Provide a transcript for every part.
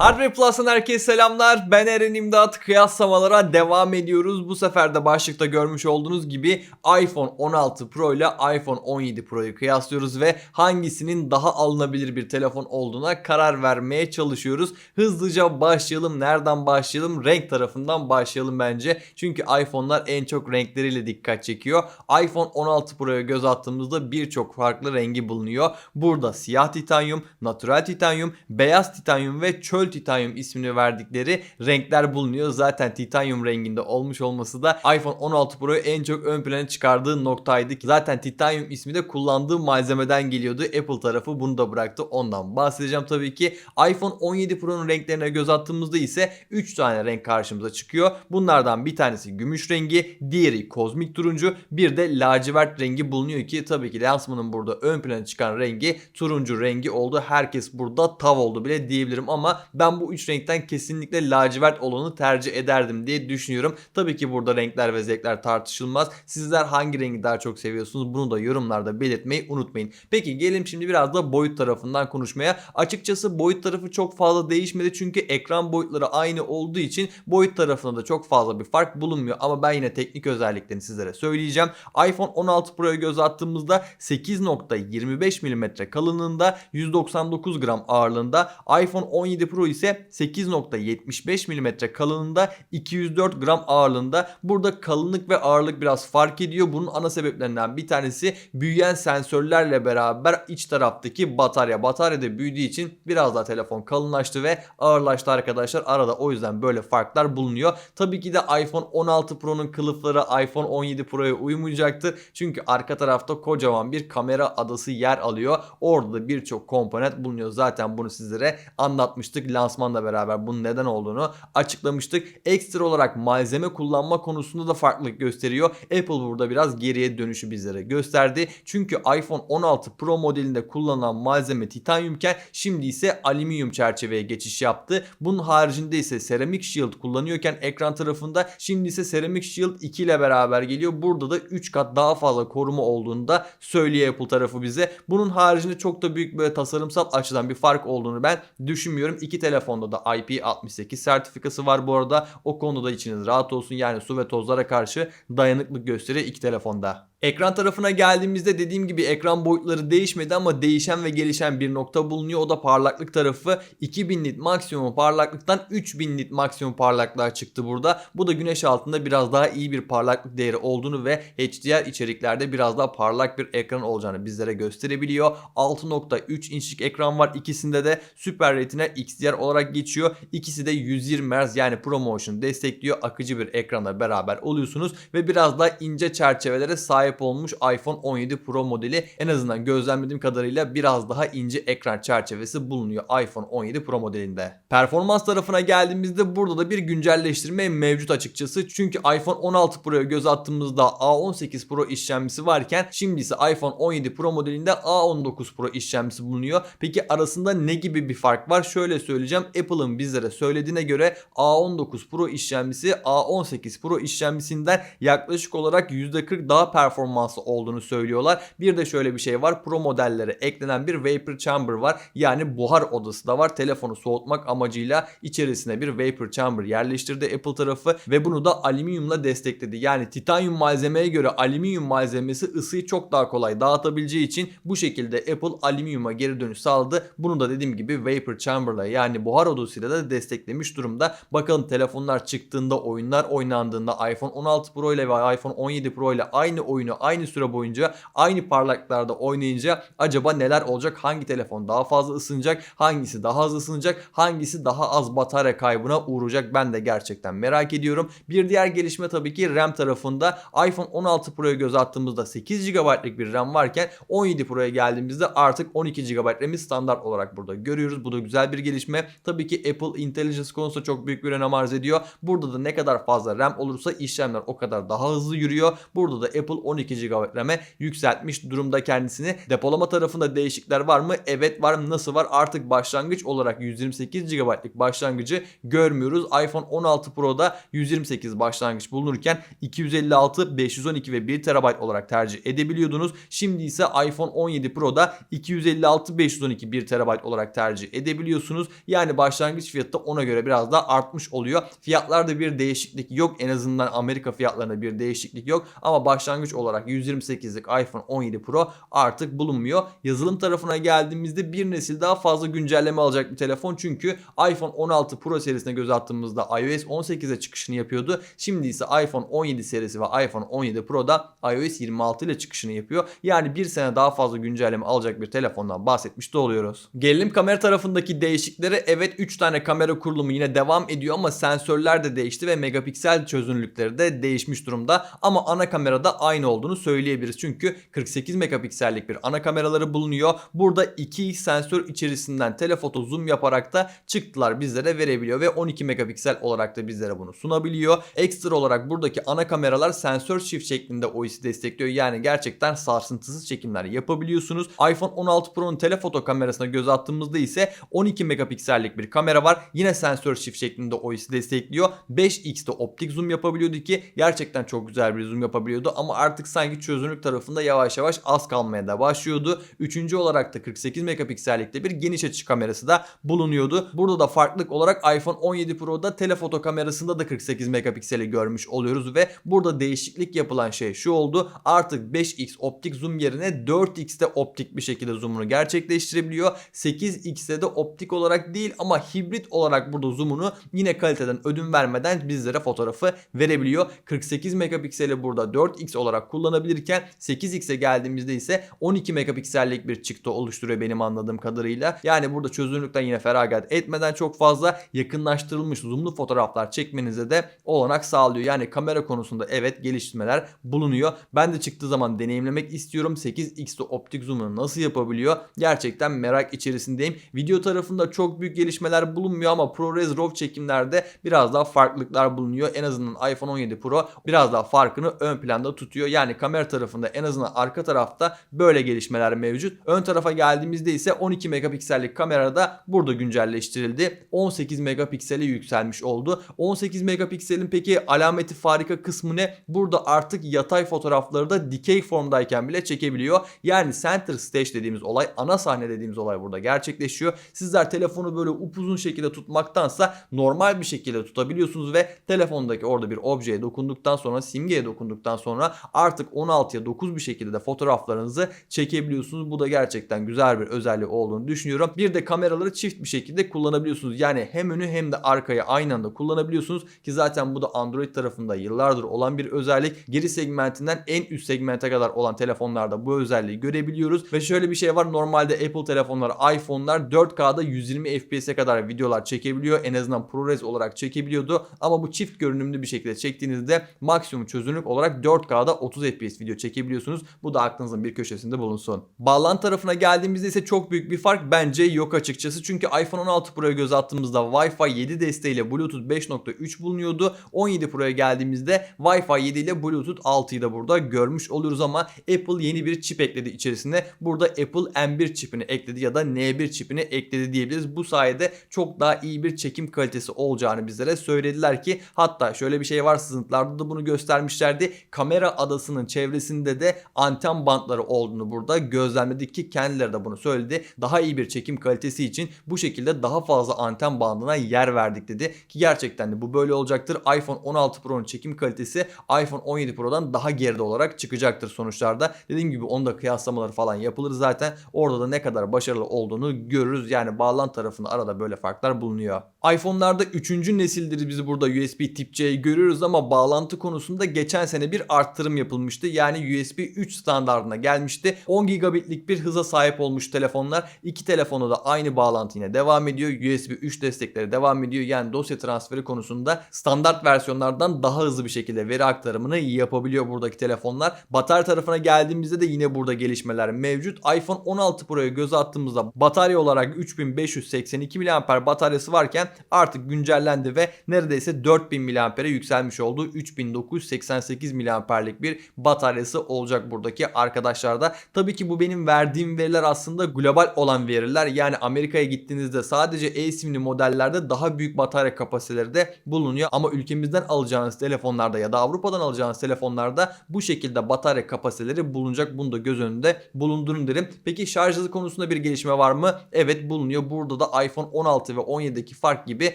Hardware Plus'tan herkese selamlar. Ben Eren İmdat. Kıyaslamalara devam ediyoruz. Bu sefer de başlıkta görmüş olduğunuz gibi iPhone 16 Pro ile iPhone 17 Pro'yu kıyaslıyoruz ve hangisinin daha alınabilir bir telefon olduğuna karar vermeye çalışıyoruz. Hızlıca başlayalım. Nereden başlayalım? Renk tarafından başlayalım bence. Çünkü iPhone'lar en çok renkleriyle dikkat çekiyor. iPhone 16 Pro'ya göz attığımızda birçok farklı rengi bulunuyor. Burada siyah titanyum, natural titanyum, beyaz titanyum ve çöl titanyum ismini verdikleri renkler bulunuyor. Zaten titanyum renginde olmuş olması da iPhone 16 Pro'yu en çok ön plana çıkardığı noktaydı. Zaten titanyum ismi de kullandığı malzemeden geliyordu. Apple tarafı bunu da bıraktı. Ondan bahsedeceğim tabii ki. iPhone 17 Pro'nun renklerine göz attığımızda ise 3 tane renk karşımıza çıkıyor. Bunlardan bir tanesi gümüş rengi, diğeri kozmik turuncu, bir de lacivert rengi bulunuyor ki tabii ki lansmanın burada ön plana çıkan rengi turuncu rengi oldu. Herkes burada tav oldu bile diyebilirim ama ben bu üç renkten kesinlikle lacivert olanı tercih ederdim diye düşünüyorum. Tabii ki burada renkler ve zevkler tartışılmaz. Sizler hangi rengi daha çok seviyorsunuz bunu da yorumlarda belirtmeyi unutmayın. Peki gelin şimdi biraz da boyut tarafından konuşmaya. Açıkçası boyut tarafı çok fazla değişmedi çünkü ekran boyutları aynı olduğu için boyut tarafında da çok fazla bir fark bulunmuyor. Ama ben yine teknik özelliklerini sizlere söyleyeceğim. iPhone 16 Pro'ya göz attığımızda 8.25 mm kalınlığında 199 gram ağırlığında iPhone 17 Pro ise 8.75 mm kalınlığında 204 gram ağırlığında. Burada kalınlık ve ağırlık biraz fark ediyor. Bunun ana sebeplerinden bir tanesi büyüyen sensörlerle beraber iç taraftaki batarya. Batarya da büyüdüğü için biraz daha telefon kalınlaştı ve ağırlaştı arkadaşlar. Arada o yüzden böyle farklar bulunuyor. Tabii ki de iPhone 16 Pro'nun kılıfları iPhone 17 Pro'ya uymayacaktır. Çünkü arka tarafta kocaman bir kamera adası yer alıyor. Orada da birçok komponent bulunuyor. Zaten bunu sizlere anlatmıştık. Lansmanla beraber bunun neden olduğunu açıklamıştık. Ekstra olarak malzeme kullanma konusunda da farklılık gösteriyor. Apple burada biraz geriye dönüşü bizlere gösterdi. Çünkü iPhone 16 Pro modelinde kullanılan malzeme titanyumken şimdi ise alüminyum çerçeveye geçiş yaptı. Bunun haricinde ise Ceramic Shield kullanıyorken ekran tarafında şimdi ise Ceramic Shield 2 ile beraber geliyor. Burada da 3 kat daha fazla koruma olduğunu da söylüyor Apple tarafı bize. Bunun haricinde çok da büyük böyle tasarımsal açıdan bir fark olduğunu ben düşünmüyorum. İki telefonda da IP68 sertifikası var bu arada. O konuda da içiniz rahat olsun. Yani su ve tozlara karşı dayanıklık gösteriyor iki telefonda. Ekran tarafına geldiğimizde dediğim gibi ekran boyutları değişmedi ama değişen ve gelişen bir nokta bulunuyor. O da parlaklık tarafı 2000 nit maksimum parlaklıktan 3000 nit maksimum parlaklığa çıktı burada. Bu da güneş altında biraz daha iyi bir parlaklık değeri olduğunu ve HDR içeriklerde biraz daha parlak bir ekran olacağını bizlere gösterebiliyor. 6.3 inçlik ekran var. İkisinde de Super Retina XDR olarak geçiyor. İkisi de 120 Hz yani ProMotion destekliyor. Akıcı bir ekranla beraber oluyorsunuz ve biraz daha ince çerçevelere sahip olmuş iPhone 17 Pro modeli. En azından gözlemlediğim kadarıyla biraz daha ince ekran çerçevesi bulunuyor iPhone 17 Pro modelinde. Performans tarafına geldiğimizde burada da bir güncelleştirme mevcut açıkçası. Çünkü iPhone 16 Pro'ya göz attığımızda A18 Pro işlemcisi varken şimdi ise iPhone 17 Pro modelinde A19 Pro işlemcisi bulunuyor. Peki arasında ne gibi bir fark var? Şöyle söyleyeceğim. Apple'ın bizlere söylediğine göre A19 Pro işlemcisi A18 Pro işlemcisinden yaklaşık olarak %40 daha performanslı olduğunu söylüyorlar. Bir de şöyle bir şey var. Pro modellere eklenen bir vapor chamber var. Yani buhar odası da var. Telefonu soğutmak amacıyla içerisine bir vapor chamber yerleştirdi Apple tarafı ve bunu da alüminyumla destekledi. Yani titanyum malzemeye göre alüminyum malzemesi ısıyı çok daha kolay dağıtabileceği için bu şekilde Apple alüminyuma geri dönüş sağladı. Bunu da dediğim gibi vapor chamber'la yani buhar odasıyla da desteklemiş durumda. Bakalım telefonlar çıktığında oyunlar oynandığında iPhone 16 Pro ile ve iPhone 17 Pro ile aynı oyunu aynı süre boyunca aynı parlaklıklarda oynayınca acaba neler olacak? Hangi telefon daha fazla ısınacak? Hangisi daha az ısınacak? Hangisi daha az batarya kaybına uğrayacak? Ben de gerçekten merak ediyorum. Bir diğer gelişme tabii ki RAM tarafında iPhone 16 Pro'ya göz attığımızda 8 GB'lık bir RAM varken 17 Pro'ya geldiğimizde artık 12 GB RAM'i standart olarak burada görüyoruz. Bu da güzel bir gelişme. Tabii ki Apple Intelligence konusunda çok büyük bir önem arz ediyor. Burada da ne kadar fazla RAM olursa işlemler o kadar daha hızlı yürüyor. Burada da Apple 12 12 GB RAM'e yükseltmiş durumda kendisini. Depolama tarafında değişiklikler var mı? Evet var. Nasıl var? Artık başlangıç olarak 128 GB'lık başlangıcı görmüyoruz. iPhone 16 Pro'da 128 başlangıç bulunurken 256, 512 ve 1 TB olarak tercih edebiliyordunuz. Şimdi ise iPhone 17 Pro'da 256, 512, 1 TB olarak tercih edebiliyorsunuz. Yani başlangıç fiyatı da ona göre biraz daha artmış oluyor. Fiyatlarda bir değişiklik yok. En azından Amerika fiyatlarında bir değişiklik yok. Ama başlangıç olarak 128'lik iPhone 17 Pro artık bulunmuyor. Yazılım tarafına geldiğimizde bir nesil daha fazla güncelleme alacak bir telefon. Çünkü iPhone 16 Pro serisine göz attığımızda iOS 18'e çıkışını yapıyordu. Şimdi ise iPhone 17 serisi ve iPhone 17 Pro'da iOS 26 ile çıkışını yapıyor. Yani bir sene daha fazla güncelleme alacak bir telefondan bahsetmiş de oluyoruz. Gelelim kamera tarafındaki değişikliklere. Evet 3 tane kamera kurulumu yine devam ediyor ama sensörler de değişti ve megapiksel çözünürlükleri de değişmiş durumda. Ama ana kamerada aynı olduğunu söyleyebiliriz. Çünkü 48 megapiksellik bir ana kameraları bulunuyor. Burada 2x sensör içerisinden telefoto zoom yaparak da çıktılar bizlere verebiliyor ve 12 megapiksel olarak da bizlere bunu sunabiliyor. Ekstra olarak buradaki ana kameralar sensör shift şeklinde OIS'i destekliyor. Yani gerçekten sarsıntısız çekimler yapabiliyorsunuz. iPhone 16 Pro'nun telefoto kamerasına göz attığımızda ise 12 megapiksellik bir kamera var. Yine sensör shift şeklinde OIS'i destekliyor. 5x'te optik zoom yapabiliyordu ki gerçekten çok güzel bir zoom yapabiliyordu ama artık sanki çözünürlük tarafında yavaş yavaş az kalmaya da başlıyordu. Üçüncü olarak da 48 megapiksellikte bir geniş açı kamerası da bulunuyordu. Burada da farklılık olarak iPhone 17 Pro'da telefoto kamerasında da 48 megapikseli görmüş oluyoruz ve burada değişiklik yapılan şey şu oldu. Artık 5x optik zoom yerine 4x'te optik bir şekilde zoom'unu gerçekleştirebiliyor. 8x'te de optik olarak değil ama hibrit olarak burada zoom'unu yine kaliteden ödün vermeden bizlere fotoğrafı verebiliyor. 48 megapikseli burada 4x olarak kullanabilirken 8x'e geldiğimizde ise 12 megapiksellik bir çıktı oluşturuyor benim anladığım kadarıyla. Yani burada çözünürlükten yine feragat etmeden çok fazla yakınlaştırılmış zoomlu fotoğraflar çekmenize de olanak sağlıyor. Yani kamera konusunda evet geliştirmeler bulunuyor. Ben de çıktığı zaman deneyimlemek istiyorum. 8x'te optik zoom'u nasıl yapabiliyor? Gerçekten merak içerisindeyim. Video tarafında çok büyük gelişmeler bulunmuyor ama ProRes RAW çekimlerde biraz daha farklılıklar bulunuyor. En azından iPhone 17 Pro biraz daha farkını ön planda tutuyor. Yani kamera tarafında en azından arka tarafta böyle gelişmeler mevcut. Ön tarafa geldiğimizde ise 12 megapiksellik kamerada burada güncelleştirildi. 18 megapiksele yükselmiş oldu. 18 megapikselin peki alameti farika kısmı ne? Burada artık yatay fotoğrafları da dikey formdayken bile çekebiliyor. Yani center stage dediğimiz olay, ana sahne dediğimiz olay burada gerçekleşiyor. Sizler telefonu böyle upuzun şekilde tutmaktansa normal bir şekilde tutabiliyorsunuz ve telefondaki orada bir objeye dokunduktan sonra simgeye dokunduktan sonra artık 16'ya 9 bir şekilde de fotoğraflarınızı çekebiliyorsunuz. Bu da gerçekten güzel bir özelliği olduğunu düşünüyorum. Bir de kameraları çift bir şekilde kullanabiliyorsunuz. Yani hem önü hem de arkayı aynı anda kullanabiliyorsunuz ki zaten bu da Android tarafında yıllardır olan bir özellik. Geri segmentinden en üst segmente kadar olan telefonlarda bu özelliği görebiliyoruz ve şöyle bir şey var. Normalde Apple telefonlar, iPhone'lar 4K'da 120 FPS'e kadar videolar çekebiliyor. En azından ProRes olarak çekebiliyordu. Ama bu çift görünümlü bir şekilde çektiğinizde maksimum çözünürlük olarak 4K'da 30 FPS video çekebiliyorsunuz. Bu da aklınızın bir köşesinde bulunsun. Bağlantı tarafına geldiğimizde ise çok büyük bir fark bence yok açıkçası. Çünkü iPhone 16 Pro'ya göz attığımızda Wi-Fi 7 desteğiyle Bluetooth 5.3 bulunuyordu. 17 Pro'ya geldiğimizde Wi-Fi 7 ile Bluetooth 6'yı da burada görmüş oluyoruz ama Apple yeni bir çip ekledi içerisine. Burada Apple M1 çipini ekledi ya da N1 çipini ekledi diyebiliriz. Bu sayede çok daha iyi bir çekim kalitesi olacağını bizlere söylediler ki hatta şöyle bir şey var sızıntılarda da bunu göstermişlerdi. Kamera adasının çevresinde de anten bantları olduğunu burada gözlemledik ki kendileri de bunu söyledi. Daha iyi bir çekim kalitesi için bu şekilde daha fazla anten bandına yer verdik dedi. Ki gerçekten de bu böyle olacaktır. iPhone 16 Pro'nun çekim kalitesi iPhone 17 Pro'dan daha geride olarak çıkacaktır sonuçlarda. Dediğim gibi onda kıyaslamaları falan yapılır zaten. Orada da ne kadar başarılı olduğunu görürüz. Yani bağlantı tarafında arada böyle farklar bulunuyor. iPhone'larda 3. nesildir biz burada USB tip C'yi görüyoruz ama bağlantı konusunda geçen sene bir arttırım yapılmıştı. Yani USB 3 standartına gelmişti. 10 gigabitlik bir hıza sahip olmuş telefonlar. İki telefonu da aynı bağlantı yine devam ediyor. USB 3 destekleri devam ediyor. Yani dosya transferi konusunda standart versiyonlardan daha hızlı bir şekilde veri aktarımını yapabiliyor buradaki telefonlar. Batarya tarafına geldiğimizde de yine burada gelişmeler mevcut. iPhone 16 Pro'ya göz attığımızda batarya olarak 3582 mAh bataryası varken artık güncellendi ve neredeyse 4000 mAh'e yükselmiş oldu. 3988 mAh'lik bir bataryası olacak buradaki arkadaşlarda. Tabii ki bu benim verdiğim veriler aslında global olan veriler. Yani Amerika'ya gittiğinizde sadece e-simli modellerde daha büyük batarya kapasiteleri de bulunuyor. Ama ülkemizden alacağınız telefonlarda ya da Avrupa'dan alacağınız telefonlarda bu şekilde batarya kapasiteleri bulunacak. Bunu da göz önünde bulundurun derim. Peki şarj hızı konusunda bir gelişme var mı? Evet bulunuyor. Burada da iPhone 16 ve 17'deki fark gibi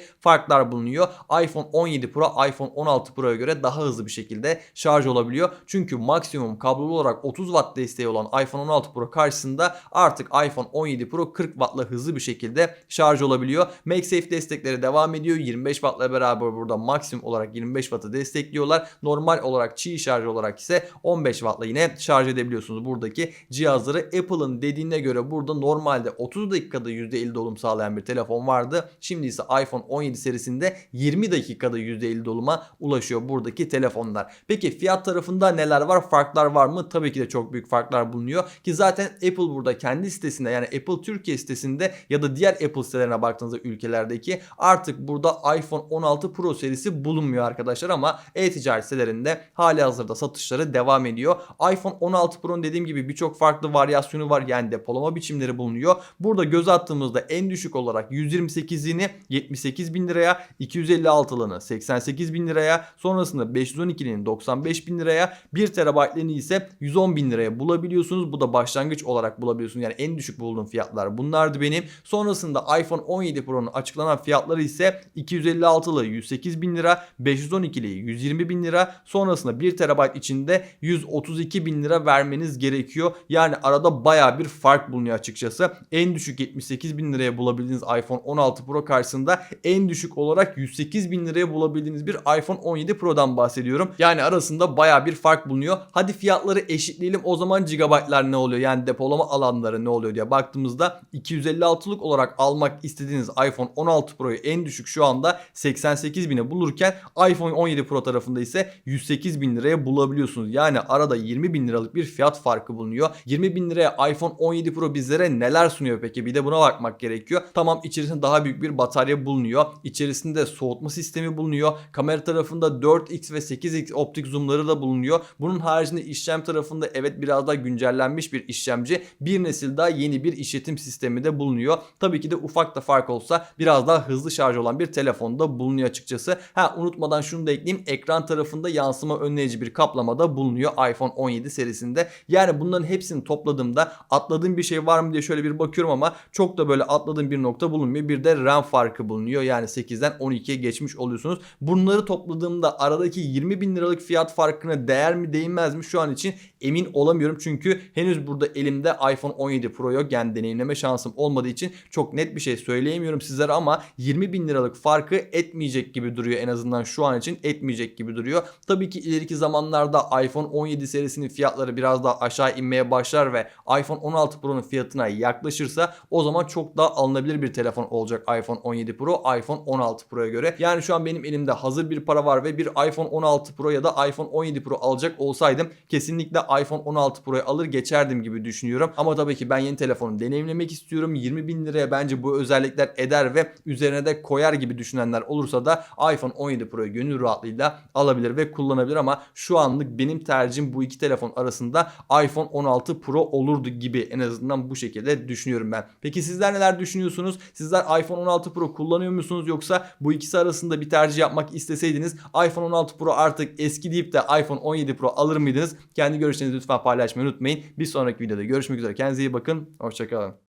farklar bulunuyor. iPhone 17 Pro iPhone 16 Pro'ya göre daha hızlı bir şekilde şarj olabiliyor. Çünkü maksimum kablolu olarak 30 Watt desteği olan iPhone 16 Pro karşısında artık iPhone 17 Pro 40 Watt'la hızlı bir şekilde şarj olabiliyor. MagSafe destekleri devam ediyor. 25 Watt'la beraber burada maksimum olarak 25 Watt'ı destekliyorlar. Normal olarak çiğ şarj olarak ise 15 Watt'la yine şarj edebiliyorsunuz buradaki cihazları. Apple'ın dediğine göre burada normalde 30 dakikada %50 dolum sağlayan bir telefon vardı. Şimdi ise iPhone 17 serisinde 20 dakikada %50 doluma ulaşıyor buradaki telefonlar. Peki fiyat tarafında neler var? Farklar var mı? Tabii ki de çok büyük farklar bulunuyor. Ki zaten Apple burada kendi sitesinde yani Apple Türkiye sitesinde ya da diğer Apple sitelerine baktığınızda ülkelerdeki artık burada iPhone 16 Pro serisi bulunmuyor arkadaşlar ama e-ticaret sitelerinde hali hazırda satışları devam ediyor. iPhone 16 Pro'nun dediğim gibi birçok farklı varyasyonu var yani depolama biçimleri bulunuyor. Burada göz attığımızda en düşük olarak 128'ini 78 bin liraya, 256'lığını 88 bin liraya, sonrasında 512'nin 95 bin liraya, 1 TB'lini ise 110 bin liraya bulabiliyorsunuz. Bu da başlangıç olarak bulabiliyorsunuz. Yani en düşük bulduğum fiyatlar bunlardı benim. Sonrasında iPhone 17 Pro'nun açıklanan fiyatları ise 256'lı 108 bin lira, 512'li 120 bin lira, sonrasında 1 TB içinde 132 bin lira vermeniz gerekiyor. Yani arada baya bir fark bulunuyor açıkçası. En düşük 78 bin liraya bulabildiğiniz iPhone 16 Pro karşısında en düşük olarak 108 bin liraya bulabildiğiniz bir iPhone 17 Pro'dan bahsediyorum. Yani arasında baya bir fark bulunuyor. Hadi fiyatları eşitleyelim o zaman gigabaytlar ne oluyor? Yani depolama alanları ne oluyor diye baktığımızda 256'lık olarak almak istediğiniz iPhone 16 Pro'yu en düşük şu anda 88 bine bulurken iPhone 17 Pro tarafında ise 108 bin liraya bulabiliyorsunuz. Yani arada 20 bin liralık bir fiyat farkı bulunuyor. 20 bin liraya iPhone 17 Pro bizlere neler sunuyor peki? Bir de buna bakmak gerekiyor. Tamam içerisinde daha büyük bir batarya bulunuyor. İçerisinde soğutma sistemi bulunuyor. Kamera tarafında 4x ve 8x optik zoomları da bulunuyor. Bunun haricinde işlem tarafında evet biraz daha güncellenmiş bir işlemci. Bir nesil daha yeni bir işletim sistemi de bulunuyor. Tabii ki de ufak da fark olsa biraz daha hızlı şarj olan bir telefonda bulunuyor açıkçası. Ha unutmadan şunu da ekleyeyim. Ekran tarafında yansıma önleyici bir kaplama da bulunuyor iPhone 17 serisinde. Yani bunların hepsini topladığımda atladığım bir şey var mı diye şöyle bir bakıyorum ama çok da böyle atladığım bir nokta bulunmuyor. Bir de RAM farkı bulunuyor. Yani 8'den 12'ye geçmiş oluyorsunuz. Bunları topladığımda aradaki 20 bin liralık fiyat farkına değer mi değmez mi şu an için emin olamıyorum. Çünkü henüz burada elimde iPhone 17 Pro yok. Yani deneyimleme şansım olmadığı için çok net bir şey söyleyemiyorum sizlere ama 20 bin liralık farkı etmeyecek gibi duruyor en azından şu an için etmeyecek gibi duruyor. Tabii ki ileriki zamanlarda iPhone 17 serisinin fiyatları biraz daha aşağı inmeye başlar ve iPhone 16 Pro'nun fiyatına yaklaşırsa o zaman çok daha alınabilir bir telefon olacak iPhone 17 Pro iPhone 16 Pro'ya göre. Yani şu an benim elimde hazır bir para var ve bir iPhone 16 Pro ya da iPhone 17 Pro alacak olsaydım kesinlikle iPhone 16 Pro'yu alır geçerdim gibi düşünüyorum. Ama tabii ki ben yeni telefonu deneyimlemek istiyorum. 20 bin liraya bence bu özellikler eder ve üzerine de koyar gibi düşünenler olursa da iPhone 17 Pro'yu gönül rahatlığıyla alabilir ve kullanabilir ama şu anlık benim tercihim bu iki telefon arasında iPhone 16 Pro olurdu gibi en azından bu şekilde düşünüyorum ben. Peki sizler neler düşünüyorsunuz? Sizler iPhone 16 Pro kullanıyor musunuz yoksa bu ikisi arasında bir tercih yapmak isteseydiniz iPhone 16 Pro artık eski deyip de iPhone 17 Pro alır mıydınız? Kendi görüşlerinizi lütfen paylaşmayı unutmayın. Bir sonraki videoda görüşmek üzere. Kendinize iyi bakın. Hoşçakalın.